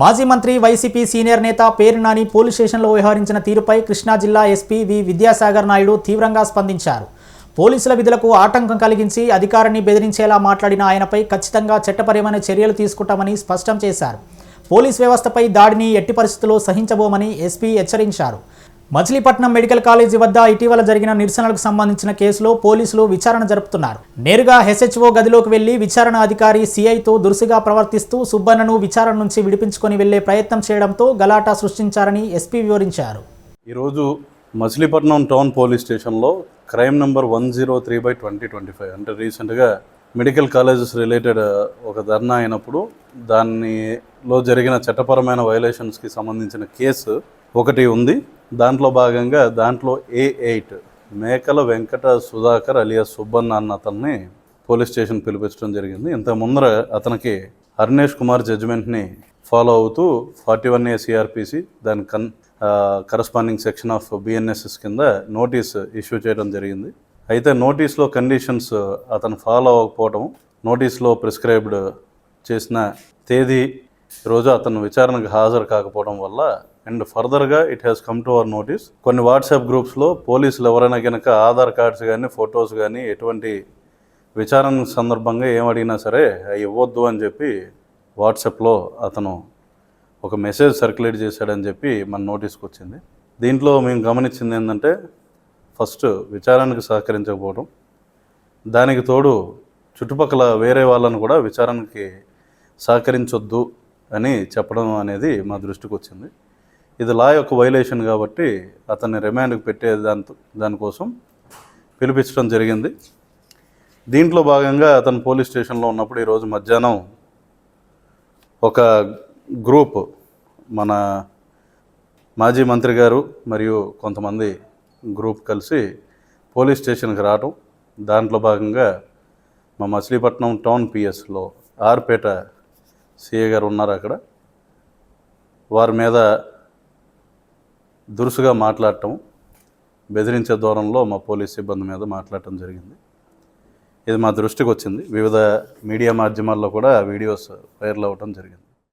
మాజీ మంత్రి YCP senior నేత పేరు నాని పోలీస్ స్టేషన్లో వ్యవహరించిన తీరుపై కృష్ణా జిల్లా ఎస్పీ వి విద్యాసాగర్ నాయుడు తీవ్రంగా స్పందించారు. పోలీసుల విధులకు ఆటంకం కలిగించి అధికారిని బెదిరించేలా మాట్లాడిన ఆయనపై ఖచ్చితంగా చట్టపరమైన చర్యలు తీసుకుంటామని స్పష్టం చేశారు. పోలీస్ వ్యవస్థపై దాడిని ఎట్టి పరిస్థితుల్లో సహించబోమని ఎస్పీ హెచ్చరించారు. మచిలీపట్నం మెడికల్ కాలేజీ వద్ద ఇటీవల జరిగిన నిరసనలకు సంబంధించిన కేసులో పోలీసులు విచారణ జరుపుతున్నారు. నేరుగా హెచ్హెచ్ఓ గదిలోకి వెళ్ళి విచారణ అధికారి సిఐతో దురుసుగా ప్రవర్తిస్తూ సుబ్బన్నను విచారణ నుంచి విడిపించుకొని వెళ్ళే ప్రయత్నం చేయడంతో గలాటా సృష్టించారని ఎస్పీ వివరించారు. ఈరోజు మచిలీపట్నం టౌన్ పోలీస్ స్టేషన్లో crime number one zero three by twenty twenty five అంటే రీసెంట్గా మెడికల్ కాలేజెస్ రిలేటెడ్ ఒక ధర్నా అయినప్పుడు దానిలో జరిగిన చట్టపరమైన వైలేషన్స్కి సంబంధించిన కేసు ఒకటి ఉంది. దాంట్లో భాగంగా దాంట్లో ఏ ఎయిట్ మేకల వెంకట సుధాకర్ అలియా సుబ్బన్న అన్న అతన్ని పోలీస్ స్టేషన్ పిలిపించడం జరిగింది. ఇంత ముందర అతనికి హర్నేష్ కుమార్ జడ్జిమెంట్ని ఫాలో అవుతూ ఫార్టీ వన్ ఏ సిఆర్పిసి దాని con corresponding section of BNSS కింద నోటీస్ ఇష్యూ చేయడం జరిగింది. అయితే నోటీస్లో కండిషన్స్ అతను ఫాలో అవ్వకపోవడం నోటీస్లో ప్రిస్క్రైబ్డ్ చేసిన తేదీ రోజు అతను విచారణకు హాజరు కాకపోవడం వల్ల అండ్ ఫర్దర్గా it has come to our notice కొన్ని వాట్సాప్ గ్రూప్స్లో పోలీసులు ఎవరైనా కనుక ఆధార్ కార్డ్స్ కానీ ఫొటోస్ కానీ ఎటువంటి విచారణ సందర్భంగా ఏం అడిగినా సరే అవి ఇవ్వద్దు అని చెప్పి వాట్సాప్లో అతను ఒక మెసేజ్ సర్క్యులేట్ చేశాడని చెప్పి మన నోటీస్కి వచ్చింది. దీంట్లో మేము గమనించింది ఏంటంటే ఫస్ట్ విచారణకు సహకరించకపోవడం దానికి తోడు చుట్టుపక్కల వేరే వాళ్ళను కూడా విచారణకి సహకరించొద్దు అని చెప్పడం అనేది మా దృష్టికి వచ్చింది. ఇది లా యొక్క వైలేషన్ కాబట్టి అతన్ని రిమాండ్కి పెట్టే దాని దానికోసం పిలిపించడం జరిగింది. దీంట్లో భాగంగా అతను పోలీస్ స్టేషన్లో ఉన్నప్పుడు ఈరోజు మధ్యాహ్నం ఒక గ్రూప్ మన మాజీ మంత్రి గారు మరియు కొంతమంది గ్రూప్ కలిసి పోలీస్ స్టేషన్కి రావటం. దాంట్లో భాగంగా మా మచిలీపట్నం టౌన్ పిఎస్లో ఆర్పేట సిఏ గారు ఉన్నారు అక్కడ. వారి మీద దురుసుగా మాట్లాడటం బెదిరించే దూరంలో మా పోలీస్ సిబ్బంది మీద మాట్లాడటం జరిగింది. ఇది మా దృష్టికి వచ్చింది వివిధ మీడియా మాధ్యమాల్లో కూడా వీడియోస్ వైరల్ అవ్వటం జరిగింది.